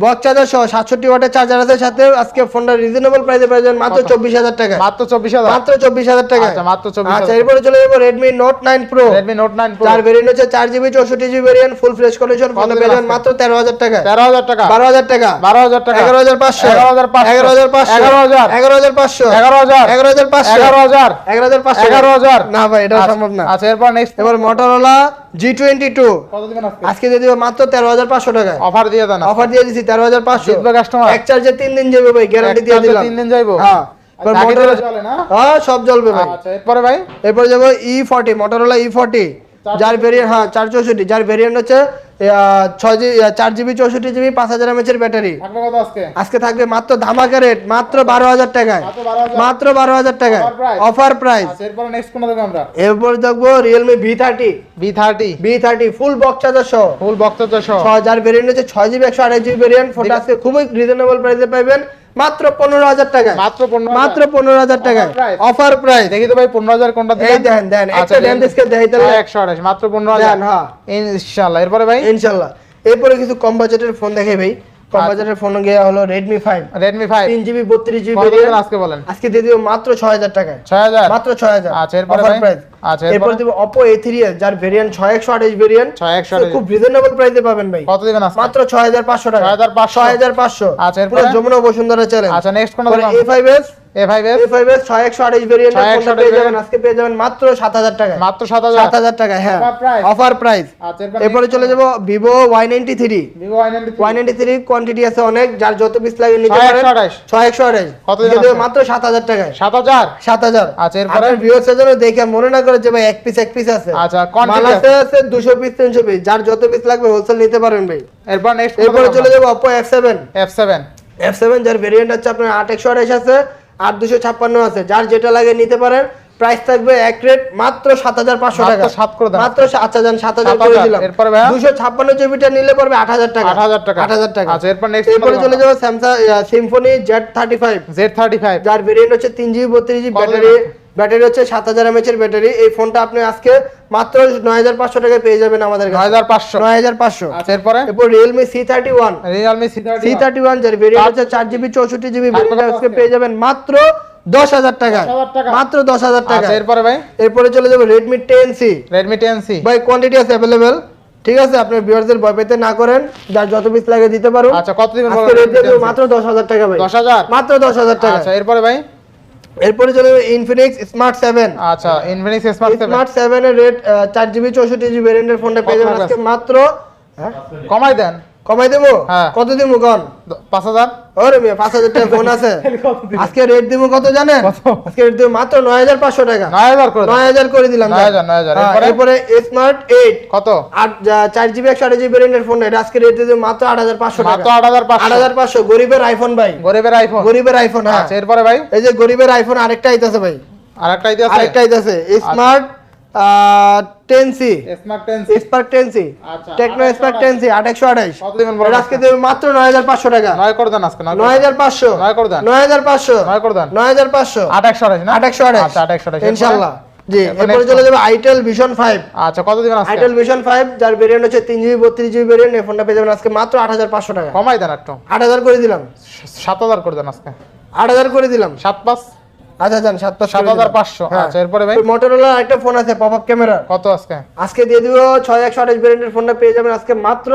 বক্সাদার ফুল ফ্রেশ কন্ডিশন ফোন হাজার টাকা আচ্ছা, আচ্ছা, তেরো হাজার টাকা। বারো হাজার টাকা। বারো হাজার টাকা। এগারো হাজার পাঁচশো। এগারো হাজার পাঁচশো। এগারো হাজার পাঁচশো। এগারো হাজার। এগারো হাজার পাঁচশো। এগারো হাজার। এগারো হাজার পাঁচশো। এগারো হাজার। এগারো হাজার পাঁচশো। এগারো হাজার। না ভাই এটা আচ্ছা, সম্ভব না। নেক্সট এবার মোটরোলা জি টোয়েন্টি টু আজকে? দিয়ে দিব মাত্র তেরো হাজার পাঁচশো টাকা অফার দিয়ে দেন অফার দিয়ে দিছি তেরো হাজার পাঁচশো। কাস্টমার এক চার্জে তিন দিন যাবে ভাই গ্যারান্টি দিয়ে দিলাম। তিন দিন যাইবো? হ্যাঁ? হ্যাঁ সব জ্বলবে ভাই। আচ্ছা এরপরে ভাই? এরপর যাব E forty Motorola E forty যার ভেরিয়েন্ট হ্যাঁ চার চৌষট্টি যার ভেরিয়েন্ট হচ্ছে ছয় জি চার জিবি চৌষট্টি জিবি পাঁচ হাজার এমএচের ব্যাটারি। আজকে? আজকে থাকবে মাত্র ধামাকা রেট মাত্র বারো হাজার টাকায়। মাত্র বারো হাজার। টাকায়। অফার প্রাইস আচ্ছা এরপরে নেক্সট কোনটা দেখব আমরা? এরপর দেখব Realme V thirty B thirty B thirty full box charger সহ। ফুল বক্তব্য সহ। ছয় যার ভেরিয়েন্ট হচ্ছে ছয় জিবি একশো আঠাশ জিবি ভেরিয়েন্ট ফোনটা আজকে খুবই রিজনেবল প্রাইসে পাবেন মাত্র পনেরো হাজার টাকায়। মাত্র পনেরো মাত্র পনেরো হাজার টাকায়। price? অফার প্রাইস দেখি তো ভাই পনেরো হাজার কোনটা এই দেখেন দেখেন একটা ড্যাম ডিসকে একশো আঠাশ মাত্র পনেরো হাজার। দেন, হ্যাঁ। ইনশাল্লাহ এরপরে ভাই? ইনশাল্লাহ এরপরে কিছু কম বাজেটের ফোন দেখে ভাই। কম আচ্ছা। বাজেটের ফোন গিয়া হলো Redmi 5 Redmi 5 3 GB 32 GB আজকে বলেন। আজকে দিয়ে দিব মাত্র 6000 টাকায়। 6000 মাত্র 6000 আচ্ছা এরপর ভাই? আচ্ছা এরপর? দিব Oppo A3s যার ভেরিয়েন্ট 6128 ভেরিয়েন্ট 6128 খুব রিজনেবল প্রাইসে পাবেন ভাই। কত দিবেন আজকে? মাত্র 6500 টাকা। 6500 6500 আচ্ছা এরপর? যমুনা বসুন্ধরা চ্যালেঞ্জ আচ্ছা নেক্সট কোন দেখলাম A5s এরপর এরপরে চলে যাব Vivo Y ninety three Y ninety three quantity আছে অনেক যার যত পিস লাগে নিতে পারেন। ছয় একশো আঠাশ। কত দিয়ে দিন দেবো আছে? মাত্র সাত হাজার টাকায়। সাত হাজার? সাত হাজার। আচ্ছা, এরপরে? জন্য দেখে মনে না করে যে ভাই এক পিস এক পিস আছে। আচ্ছা, মাল আছে আছে? দুশো পিস তিনশো পিস যার যত পিস লাগবে হোলসেল নিতে পারেন ভাই। এরপর নেক্সট এরপরে চলে যাব Oppo F seven F seven F seven যার ভেরিয়েন্ট হচ্ছে আপনার আট একশো আঠাশ আছে। আট দুশো ছাপ্পান্ন আছে। যার যেটা লাগে নিতে পারেন প্রাইস থাকবে এক রেট মাত্র সাত হাজার পাঁচশো টাকা। সাত করে। মাত্র আচ্ছা যান সাত হাজার। করে 7,000 দিলাম। এরপরে দুশো ছাপ্পান্ন জিবিটা নিলে পারবে আট হাজার টাকা। 8,000 টাকা। আট হাজার টাকা। আচ্ছা, এরপর নেক্সট এরপরে চলে যাব Samsung Symphony Z thirty five Z thirty five যার ভেরিয়েন্ট হচ্ছে তিন জিবি বত্রিশ জিবি ব্যাটারি ব্যাটারি হচ্ছে সাত হাজার এমএচ এর ব্যাটারি। এই ফোনটা আপনি আজকে মাত্র নয় হাজার পাঁচশো টাকায় পেয়ে যাবেন আমাদের নয় হাজার পাঁচশো। নয় হাজার পাঁচশো। এরপরে? এরপর Realme C thirty one Realme C thirty one যার ভেরিয়েন্ট হচ্ছে চার জিবি চৌষট্টি জিবি আজকে পেয়ে যাবেন মাত্র দশ হাজার টাকা। মাত্র দশ হাজার টাকা আচ্ছা এরপরে ভাই? এরপরে চলে যাবে Redmi ten C Redmi ten C ভাই কোয়ান্টিটি আছে অ্যাভেলেবেল ঠিক আছে আপনার ভিউয়ারদের ভয় পেতে না করেন। যার যত পিস লাগে দিতে পারুন। আচ্ছা কত দিবেন মাত্র দশ হাজার টাকা ভাই। দশ হাজার? মাত্র দশ হাজার টাকা। আচ্ছা এরপরে ভাই? এরপরে চলে যাবে ইনফিনিক্স স্মার্ট সেভেন আচ্ছা Infinix Smart seven Smart seven এর রেট চার জিবি চৌষট্টি জিবি ভেরিয়েন্টের ফোনটা পেয়ে যাবেন। আজকে মাত্র হ্যাঁ? কমাই দেন। কমাই দেবো হ্যাঁ। কত দিব দ- পাঁচ হাজার। ওরে মিয়া পাঁচ হাজার টাকা ফোন আছে। *laughs* আজকে রেট দিব কত জানেন? আজকে রেট দিব মাত্র নয় হাজার পাঁচশো টাকা। নয় হাজার করে নয় হাজার করে দিলাম 9,000, 9,000 হ্যাঁ, এরপরে? এরপরে স্মার্ট এইট কত? আট চার জিবি একশো আট জিবি ভেরিয়েন্টের ফোন এটা আজকে রেট দিয়ে মাত্র আট হাজার পাঁচশো মাত্র আট হাজার আট হাজার পাঁচশো। গরিবের আইফোন ভাই। গরিবের আইফোন গরিবের আইফোন হ্যাঁ। আচ্ছা এরপরে ভাই? এই যে গরিবের আইফোন আরেকটা আইতাছে ভাই। আর একটা আরেকটা আইতাছে। স্মার্ট স্মার্ট স্পার্ক আচ্ছা, টেকনো স্পার্ক টেন সি আট একশো আঠাইশ কত দিবেন বলেন আজকে দেবে মাত্র নয় হাজার পাঁচশো টাকা। নয় করে দেন আজকে নয় করে দেন। করে দেন। না? আচ্ছা জি এরপরে চলে যাবে আইটেল ভিশন ফাইভ আচ্ছা কত দিবেন আজকে? আইটেল ভিশন যার ভেরিয়েন্ট হচ্ছে তিন জিবি বত্রিশ জিবি ভেরিয়েন্ট এই ফোনটা পেয়ে যাবেন আজকে মাত্র আট হাজার পাঁচশো টাকা। কমাই দেন একটু। আট হাজার করে দিলাম। সাত হাজার করে দেন আজকে। আট হাজার করে দিলাম। সাত পাঁচ। আচ্ছা জান সাত সাত হাজার পাঁচশো। আচ্ছা এরপরে ভাই? মোটরোলা একটা ফোন আছে পপআপ ক্যামেরা কত আজকে? আজকে দিয়ে দিব ছয় একশো আঠাশ ভেরিয়েন্টের ফোনটা পেয়ে যাবেন আজকে মাত্র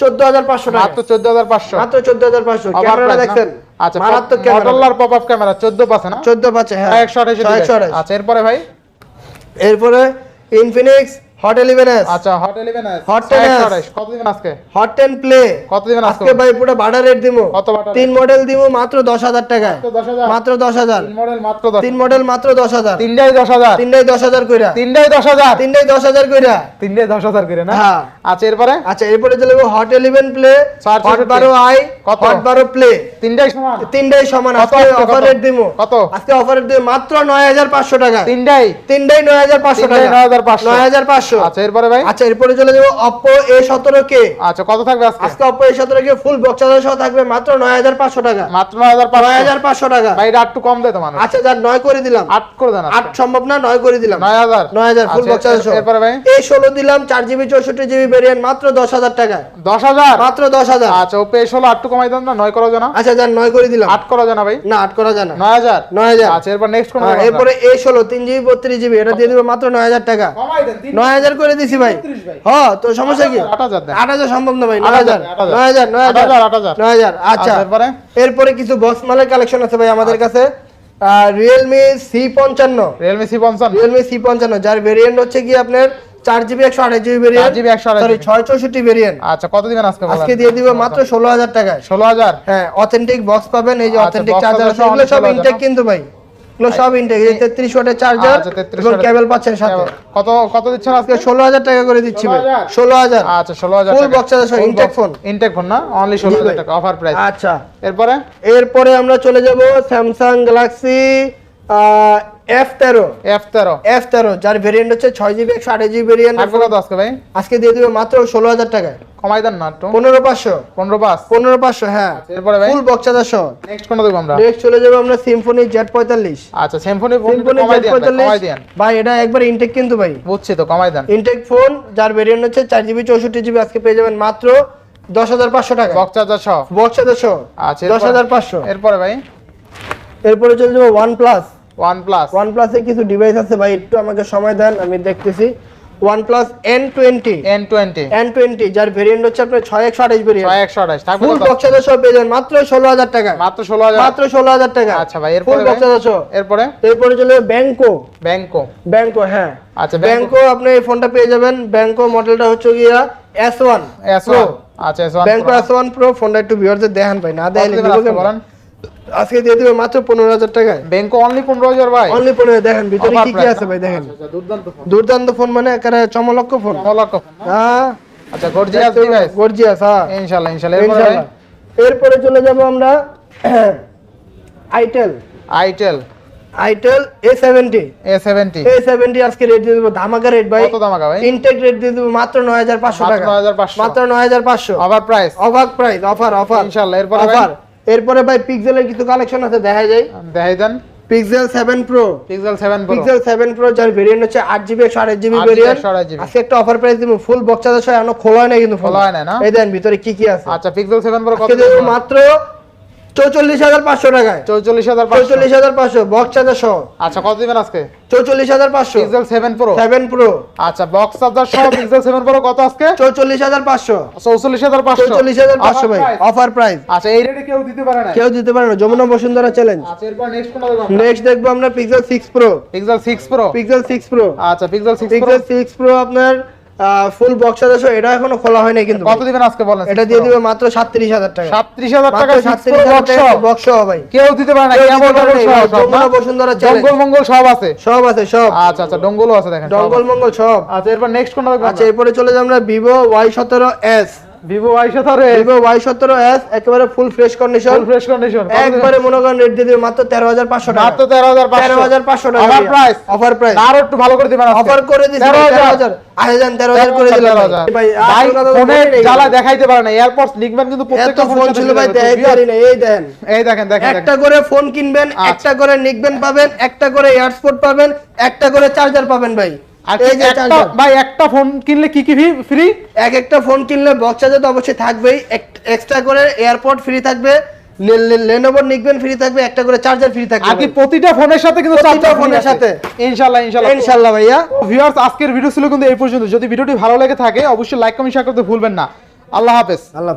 চোদ্দ হাজার পাঁচশো টাকা। মাত্র চোদ্দ হাজার পাঁচশো? মাত্র চোদ্দ হাজার পাঁচশো। Over ক্যামেরাটা দেখেন দেখছেন? আচ্ছা মারাত্মক ক্যামেরা মোটরোলার পপআপ ক্যামেরা চোদ্দ পাশে না? চোদ্দ পাচ্ছে হ্যাঁ। একশো আঠাশ ছয় একশো আঠাশ। আচ্ছা এরপরে ভাই? এরপরে ইনফিনিক্স হট এস আচ্ছা হট 11 Hot 10S কত দিবেন আজকে? হট প্লে কত দিবেন আজকে? আজকে ভাই পুরো ভাড়া রেট দিব কত বাটার তিন মডেল মাত্র দশ হাজার টাকায়। মাত্র 10000 মাত্র দশ হাজার। তিন মডেল মাত্র 10 তিন মডেল মাত্র দশ হাজার। তিনটাই 10000 তিনটাই দশ হাজার কইরা। তিনটাই 10000 তিনটাই দশ হাজার কইরা। তিনটাই 10000 করে না? হ্যাঁ। আচ্ছা এরপরে? আচ্ছা এরপরে চলে যাব হট ইলেভেন প্লে হট চৌষট্টি। বারো আই কত? হট বারো প্লে তিনটাই সমান? তিনটাই সমান। আজকে আজকে অফার রেট দিব কত? আজকে অফার রেট দিব মাত্র নয় হাজার পাঁচশো টাকা তিনটাই। তিনটাই নয় হাজার পাঁচশো তিনটাই টাকা 9500 নয় হাজার পাঁচশো। আচ্ছা এরপরে ভাই? আচ্ছা এরপরে চলে যাব অপো এ সতেরো কে আচ্ছা কত থাকবে আজকে? অপো এ সতেরো কে ফুল বক্স সহ থাকবে মাত্র নয় হাজার পাঁচশো টাকা। মাত্র 9500 নয় হাজার পাঁচশো টাকা। ভাই এটা একটু কম দে তো মানুষ। আচ্ছা যার নয় করে দিলাম। আট করে দেন আট সম্ভব না নয় করে দিলাম। 9000 নয় হাজার ফুল আচ্ছা, বক্স এর- এরপরে ভাই? এই ষোলো দিলাম চার জিবি চৌষট্টি জিবি ভেরিয়েন্ট মাত্র দশ হাজার টাকা 10000 মাত্র দশ হাজার। আচ্ছা ওপে এসে হলো আটটু কমাই দেন না নয় করা জানা আচ্ছা যার নয় করে দিলাম। আট করা জানা ভাই? না আট করা যায় না। 9000 নয় হাজার। আচ্ছা এরপর নেক্সট কোন হ্যাঁ, এরপরে এই ষোলো তিন জিবি বত্রিশ জিবি এটা দিয়ে দিবো মাত্র নয় হাজার টাকা। নয় হাজার করে দিছি ভাই। হ্যাঁ তো সমস্যা কি? 8000 দেন। আট হাজার সম্ভব না ভাই নয় হাজার। নয় হাজার নয় হাজার। 8000 8000 নয় হাজার আচ্ছা। আচ্ছা এরপরে কিছু বক্স মালের কালেকশন আছে ভাই আমাদের কাছে। রিয়েলমি সি পঞ্চান্ন। Realme C55 রিয়েলমি সি পঞ্চান্ন যার ভেরিয়েন্ট হচ্ছে কি আপনার চার জিবি একশো আঠাশ জিবি ভেরিয়েন্ট 4GB 128 সরি ছয় চৌষট্টি ভেরিয়েন্ট আচ্ছা কত দিবেন আজকে আজকে দিয়ে দিব মাত্র ষোলো হাজার টাকায়। 16000 হ্যাঁ অথেন্টিক বক্স পাবেন এই যে আচ্ছা, অথেন্টিক box চার্জার এগুলো সব ইনটেক কিন্তু ভাই। এগুলো সব ইনটেক এই তেত্রিশ ওয়াটের চার্জার আচ্ছা, 33 এবং কেবল পাচ্ছেন সাথে। কত কত দিচ্ছেন আজকে? টাকা করে দিচ্ছি 16,000 ষোলো হাজার? আচ্ছা 16000 Full box আছে, সব intake ইনটেক ফোন না? অনলি 16000 টাকা অফার প্রাইস আচ্ছা। এরপরে? এরপরে আমরা চলে যাব স্যামসাং গ্যালাক্সি এফ তেরো F13 এফ তেরো যার ভেরিয়েন্ট হচ্ছে ছয় জিবি একশো আঠাশ জিবি ভেরিয়েন্ট আজকে ভাই? আজকে দিয়ে দিবে মাত্র ষোলো হাজার টাকায়। কমাই দেন না একটু। পনেরো পাঁচশো। 15 পাস পনেরো পাঁচশো হ্যাঁ। এরপরে ফুল সহ। নেক্সট কোন দেখব আমরা? নেক্সট চলে যাব আমরা সিম্ফনি জেড পঁয়তাল্লিশ। আচ্ছা সিম্ফনি সিম্ফনি কমাই জেড দেন ভাই, পঁয়তাল্লিশ। ভাই এটা একবার ইনটেক কিন্তু ভাই। বুঝছি তো কমাই দেন। ইনটেক ফোন যার ভেরিয়েন্ট হচ্ছে চার জিবি চৌষট্টি জিবি আজকে পেয়ে যাবেন মাত্র দশ হাজার পাঁচশো টাকা সহ? সহ। আচ্ছা দশ হাজার পাঁচশো। এরপরে ভাই? এরপরে চলে যাব ওয়ান প্লাস প্লাস ওয়ান প্লাসে কিছু ডিভাইস আছে ভাই একটু আমাকে সময় দেন আমি দেখতেছি। এন টোয়েন্টি এন টোয়েন্টি যার ভেরিয়েন্ট হচ্ছে আপনার ছয় একশো আঠাশ ভেরিয়েন্ট ছয় একশো আঠাশ থাকবে ফুল? বক্স চার্জার পেয়ে যাবেন মাত্র ষোলো হাজার টাকা। মাত্র ষোলো হাজার। মাত্র ষোলো হাজার টাকা। আচ্ছা ভাই, এরপরে ফুল? বক্স এরপরে? এরপরে চলে ব্যাংকো ব্যাংকো ব্যাংকো হ্যাঁ। আচ্ছা ব্যাংকো আপনি এই ফোনটা পেয়ে যাবেন। ব্যাংকো মডেলটা হচ্ছে গিয়া এস ওয়ান এস ওয়ান আচ্ছা S one Benco S one pro ফোনটা একটু ভিউয়ারদের দেখান ভাই না দেখলে? বলেন? আজকে দিয়ে দিবে মাত্র পনেরো হাজার টাকায়। ব্যাংকো অনলি পনেরো হাজার ভাই। অনলি পনেরো দেখেন ভিতরে কি কি আছে ভাই দেখেন। আচ্ছা, দুর্দান্ত ফোন দুর্দান্ত ফোন মানে একেবারে চমলক্ষ ফোন লক্ষ ফোন হ্যাঁ। আচ্ছা গর্জিয়াস ডিভাইস গর্জিয়াস হ্যাঁ। ইনশাআল্লাহ ইনশাআল্লাহ। এরপরে এরপরে চলে যাব আমরা itel itel itel A seventy A seventy A seventy আজকে রেট দিয়ে দেবো। ধামাকা রেট ভাই। কত দামাকা ভাই? ইনটেক রেট দিয়ে দেবো মাত্র নয় হাজার পাঁচশো মাত্র টাকা। 9500 মাত্র নয় হাজার পাঁচশো। ওভার প্রাইস অবাক প্রাইস অফার অফার ইনশাআল্লাহ, এরপরে ভাই? অফার এরপরে ভাই পিক্সেলের কিছু কালেকশন আছে দেখা যায় দেখাই দেন। Pixel 7 pro Pixel 7 pro Pixel 7 pro যার ভেরিয়েন্ট হচ্ছে আট জিবি একশো আঠাশ জিবি 8GB, ভেরিয়েন্ট 128GB আজকে একটা অফার প্রাইস দিব ফুল বক্স চার্জার এখনও খোলা হয় না কিন্তু খোলা হয় না? এই দেন ভিতরে কি কি আছে? আচ্ছা পিক্সেল 7 প্রো কত মাত্র চৌচল্লিশ হাজার পাঁচশো টাকায়। চৌচল্লিশ হাজার চৌচল্লিশ হাজার পাঁচশো বক্স চার্জার সহ। আচ্ছা কত দিবেন আজকে? চৌচল্লিশ হাজার পাঁচশো। Pixel seven pro seven pro আচ্ছা বক্স চার্জার সহ পিক্সেল সেভেন প্রো কত আজকে? চৌচল্লিশ হাজার পাঁচশো। চৌচল্লিশ হাজার পাঁচশো। চৌচল্লিশ হাজার পাঁচশো ভাই। অফার প্রাইস আচ্ছা এই রেটে কেউ দিতে পারে না? কেউ দিতে পারে না। যমুনা বসুন্ধরা চ্যালেঞ্জ আচ্ছা নেক্সট দেখব আমরা? Pixel six pro Pixel six pro Pixel six pro আচ্ছা Pixel six Pixel six pro আপনার ফুল বক্স আছে এটা এখনও খোলা হয় নাই কিন্তু। কত দিবেন আজকে বলেন? এটা দিয়ে দিবে মাত্র সাতত্রিশ হাজার টাকা। সাতত্রিশ হাজার টাকা মাত্র সাতত্রিশ হাজার টাকা বক্স হবে ভাই। কেউ দিতে পারে না কেমন সব? না? বসুন্ধরা চলে ডঙ্গল মঙ্গল সব আছে। সব আছে সব। আচ্ছা আচ্ছা ডঙ্গলও আছে দেখেন ডঙ্গল মঙ্গল সব। আচ্ছা এরপর নেক্সট কোনটা আচ্ছা এরপরে চলে যাব আমরা ভিভো ওয়াই সতেরো এস ভিভো ওয়াই সাতারে ভিভো ওয়াই সতেরো এস একেবারে full fresh condition full fresh condition একবারে মনে করেন রেট দিয়ে দিবে মাত্র তেরো হাজার পাঁচশো টাকা। মাত্র তেরো হাজার তেরো হাজার পাঁচশো টাকা। অফার প্রাইস অফার প্রাইস আরও একটু ভালো করে দিবেন অফার করে দিচ্ছি তেরো হাজার। আশি তেরো হাজার করে দিলাম। ভাই ফোনে জ্বালা দেখাইতে পারে না। লিখবেন কিন্তু প্রত্যেকটা ফোন ছিল ভাই দেখাইতে পারি না। এই দেন। এই দেখেন দেখেন একটা করে ফোন কিনবেন আচ্ছা। একটা করে নিকবেন পাবেন একটা করে এয়ারপোর্ট পাবেন একটা করে চার্জার পাবেন ভাই। আর একটা ভাই একটা ফোন কিনলে কি কি ফ্রি এক একটা ফোন কিনলে বক্স চার্জার তো অবশ্যই থাকবেই। এক্সট্রা করে এয়ারপোর্ট ফ্রি থাকবে লেনোভোর নিকবেন ফ্রি থাকবে একটা করে চার্জার ফ্রি থাকবে। আর কি প্রতিটা ফোনের সাথে কিন্তু চারটা ফোনের সাথে সাথে। ইনশাআল্লাহ ইনশাআল্লাহ। ইনশাআল্লাহ ভাইয়া। ভিউয়ার্স আজকের ভিডিও ছিল কিন্তু এই পর্যন্ত। যদি ভিডিওটি ভালো লেগে থাকে অবশ্যই লাইক কমেন্ট শেয়ার করতে ভুলবেন না। আল্লাহ হাফেজ। আল্লাহ